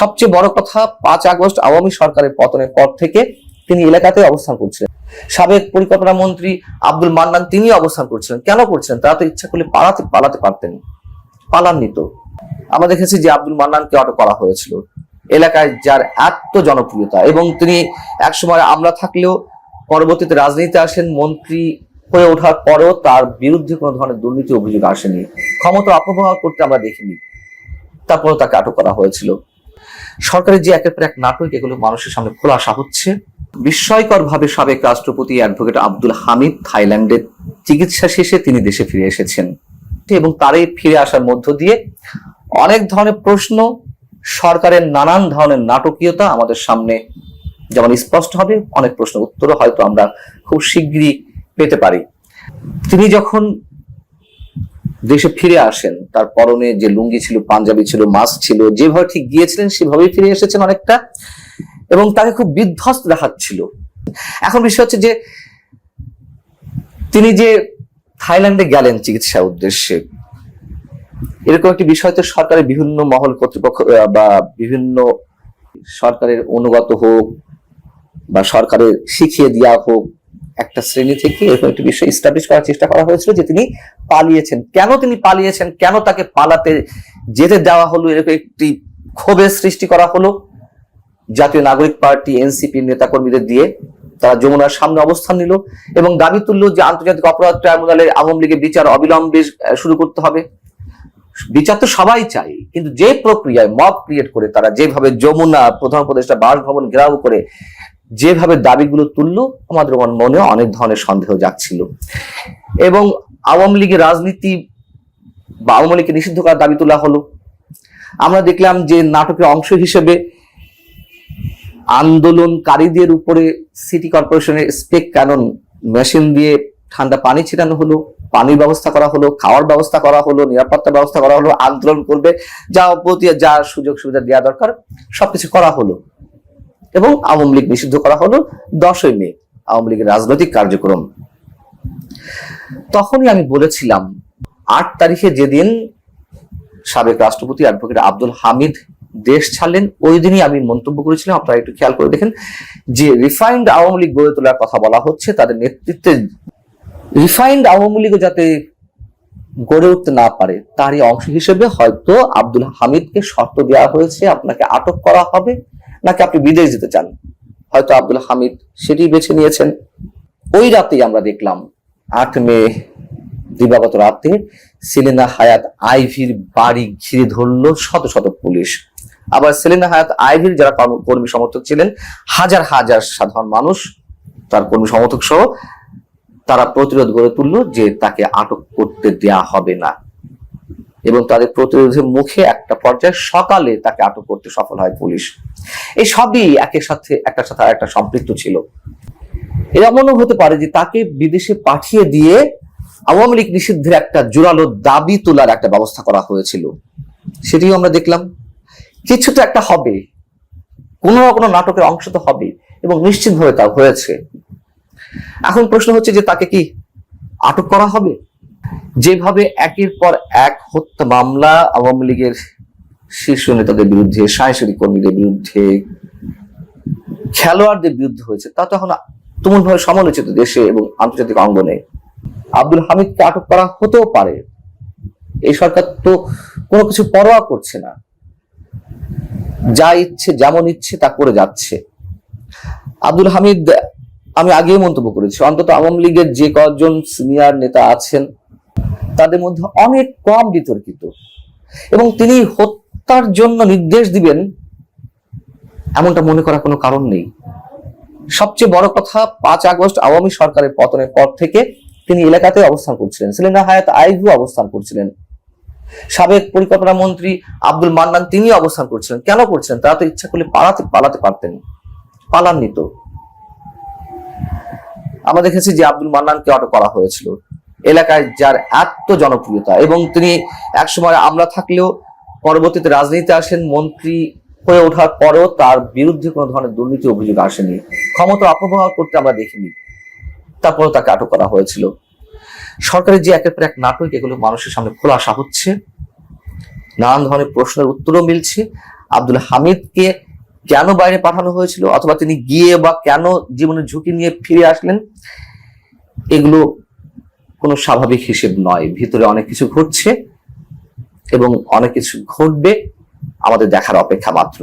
সবচেয়ে বড় কথা, পাঁচ আগস্ট আওয়ামী সরকারের পতনের পর থেকে তিনি এলাকাতে অবস্থান করছিলেন। সাবেক পরিকল্পনা মন্ত্রী আব্দুল মান্নান তিনি অবস্থান করছিলেন। কেন করছিলেন? তারা তো ইচ্ছা করলে পালাতে পালাতে পারতেন। পালাননি তো। আমরা দেখেছি যে আব্দুল মান্নানকে আটক করা হয়েছিল। এলাকায় যার এত জনপ্রিয়তা এবং তিনি একসময় আমরা থাকলেও পরবর্তীতে রাজনীতিতে আসেন, মন্ত্রী হয়ে ওঠার পরেও তার বিরুদ্ধে কোনো ধরনের দুর্নীতি অভিযোগ আসেনি। ক্ষমতা অপব্যবহার করতে আমরা দেখিনি। তারপরেও তাকে আটক করা হয়েছিল। সরকারের যে একের পর এক নাটক, এগুলো মানুষের সামনে খোলাসা হচ্ছে। বিস্ময়কর ভাবে সাবেক রাষ্ট্রপতি অ্যাডভোকেট আব্দুল হামিদ থাইল্যান্ডে চিকিৎসা শেষে তিনি দেশে ফিরে এসেছেন। এবং তারই ফিরে আসার মধ্য দিয়ে অনেক ধরনের প্রশ্ন, সরকারের নানান ধরনের নাটকীয়তা আমাদের সামনে যেমন স্পষ্ট হবে, অনেক প্রশ্ন উত্তরও হয়তো আমরা খুব শীঘ্রই পেতে পারি। তিনি যখন দেশে ফিরে আসেন। তার পরনে যে লুঙ্গি ছিল, পাঞ্জাবি ছিল, মাস্ক ছিল, যেভাবে ঠিক গিয়েছিলেন সেভাবেই ফিরে এসেছেন অনেকটা। এবং তাকে খুব বিধ্বস্ত দেখাচ্ছিল। এখন বিষয় হচ্ছে যে, তিনি যে থাইল্যান্ডে গেলেন চিকিৎসা উদ্দেশ্যে, এরকম একটি বিষয় তো সরকারের বিভিন্ন মহল কর্তৃপক্ষ বা বিভিন্ন সরকারের অনুগত হোক, বা সরকারের শিখিয়ে দেওয়া হোক একটা শ্রেণি থেকে এরকম একটি বিষয় ইস্টাবলিশ করার চেষ্টা করা হয়েছিল যে তিনি পালিয়েছেন। কেন তিনি পালিয়েছেন? কেন তাকে পালাতে যেতে দেওয়া হলো? এরকম একটি ক্ষোভের সৃষ্টি করা হলো। জাতীয় নাগরিক পার্টি এনসিপি নেতাকর্মীদের দিয়ে তারা যমুনার সামনে অবস্থান নিল এবং দাবি তুলল যে আন্তর্জাতিক অপরাধ ট্রাইব্যুনালের আওয়ামী লীগের বিচার অবিলম্বে শুরু করতে হবে। বিচার তো সবাই চাই কিন্তু যে প্রক্রিয়ায় মব ক্রিয়েট করে তারা যেভাবে যমুনা প্রধান উপদেষ্টা বাসভবন ঘেরাও করে যেভাবে দাবিগুলো তুললো, আমাদের মনে অনেক ধরনের সন্দেহ যাচ্ছিল এবং আওয়ামী লীগের রাজনীতি বা আওয়ামী লীগকে নিষিদ্ধ করার দাবি তোলা হলো। আমরা দেখলাম যে নাটকের অংশ হিসেবে আন্দোলনকারীদের উপরে সিটি কর্পোরেশনের স্পেক ক্যানন মেশিন দিয়ে ঠান্ডা পানি ছিটানো হলো, পানির ব্যবস্থা করা হলো, খাওয়ার ব্যবস্থা করা হলো, নিরাপত্তা ব্যবস্থা করা হলো, আন্দোলন করবে, যা প্রতি যা সুযোগ সুবিধা দেওয়া দরকার, সবকিছু করা হলো। এবং আওয়ামী লীগ নিষিদ্ধ করা হলো দশই মে, আওয়ামী লীগের রাজনৈতিক কার্যক্রম। তখনই আমি বলেছিলাম, আট তারিখে যেদিন সাবেক রাষ্ট্রপতি অ্যাডভোকেট আব্দুল হামিদ দেশ ছাড়লেন, ওই দিনই আমি মন্তব্য করেছিলাম, আপনারা একটু খেয়াল করে দেখেন, যে রিফাইন্ড আওয়ামী লীগ গড়ে তোলার কথা বলা হচ্ছে, তাদের নেতৃত্বে রিফাইন্ড আওয়ামী লীগও যাতে গড়ে উঠতে না পারে, তারই অংশ হিসেবে হয়তো আব্দুল হামিদকে শর্ত দেওয়া হয়েছে, আপনাকে আটক করা হবে। নাকি আপনি বিদেশ যেতে চান? হয়তো আব্দুল হামিদ সেটি বেছে নিয়েছেন। ওই রাতেই আমরা দেখলাম আট মে, দিবাগত রাতে সেলিনা হায়াত আইভির বাড়ি ঘিরে ধরলো শত শত পুলিশ। আবার সেলিনা হায়াত আইভির যারা কর্মী সমর্থক ছিলেন, হাজার হাজার সাধারণ মানুষ, তার কর্মী সমর্থক সহ তারা প্রতিরোধ গড়ে তুললো যে তাকে আটক করতে দেয়া হবে না। এবং তাদের প্রতিরোধের মুখে একটা পর্যায়ে সকালে তাকে আটক করতে সফল হয় পুলিশ। এই সবই একের সাথে একটা সাথে একটা সম্পৃক্ত ছিল। এমনও হতে পারে যে তাকে বিদেশে পাঠিয়ে দিয়ে আওয়ামী লীগ নিষিদ্ধের একটা জোরালো দাবি তোলার একটা ব্যবস্থা করা হয়েছিল। সেটিও আমরা দেখলাম। কিছু তো একটা হবে। কোনো না কোনো নাটকের অংশ তো হবে এবং নিশ্চিতভাবে তা হয়েছে। এখন প্রশ্ন হচ্ছে যে তাকে কি আটক করা হবে? যেভাবে একের পর এক হত্যা মামলা আওয়ামী লীগের শীর্ষ নেতাদের বিরুদ্ধে সাংস্কৃতিক কর্মীদের বিরুদ্ধে, খেলোয়াড়দের বিরুদ্ধে হয়েছে। তা তো এখন তুমুলভাবে সমালোচিত দেশে এবং আন্তর্জাতিক অঙ্গনে। আব্দুল হামিদকে আটক করা হতেও পারে। এই সরকার তো কোনো কিছু পরোয়া করছে না। যা ইচ্ছে, যেমন ইচ্ছে, তা করে যাচ্ছে। আব্দুল হামিদ, আমি আগেই মন্তব্য করেছি, অন্তত আওয়ামী লীগের যে কজন সিনিয়র নেতা আছেন, তাদের মধ্যে অনেক কম বিতর্কিত। এবং তিনি হত্যার জন্য নির্দেশ দিবেন, এমনটা মনে করার কোনো কারণ নেই। সবচেয়ে বড় কথা, পাঁচ আগস্ট আওয়ামী সরকারের পতনের পর থেকে তিনি এলাকাতে অবস্থান করছিলেন। সেলিনা হায়াত আইভু অবস্থান করছিলেন। সাবেক পরিকল্পনা মন্ত্রী আব্দুল মান্নান তিনি অবস্থান করছিলেন। কেন করছিলেন? তারা তো ইচ্ছা করলে পালাতে পালাতে পারতেন। পালাননি তো। আমরা দেখেছি যে আব্দুল মান্নানকে আটক করা হয়েছিল। এলাকায় যার এত জনপ্রিয়তা এবং তিনি একসময় আমরা থাকলেও পরবর্তীতে রাজনীতিতে আসেন, মন্ত্রী হয়ে ওঠার পরেও তার বিরুদ্ধে কোনো ধরনের দুর্নীতি অভিযোগ আসেনি। ক্ষমতা অপব্যবহার করতে আমরা দেখিনি। তারপরেও তাকে আটক করা হয়েছিল। সরকারের যে একের পর এক নাটক, এগুলো মানুষের সামনে খোলাসা হচ্ছে। নানান ধরনের প্রশ্নের উত্তরও মিলছে। আব্দুল হামিদকে কেন বাইরে পাঠানো হয়েছিল, অথবা তিনি গিয়ে বা কেন জীবনের ঝুঁকি নিয়ে ফিরে আসলেন, এগুলো কোনো স্বাভাবিক হিসেব নয়। ভিতরে অনেক কিছু ঘটছে। এবং অনেক কিছু ঘটবে আমাদের দেখার অপেক্ষা মাত্র।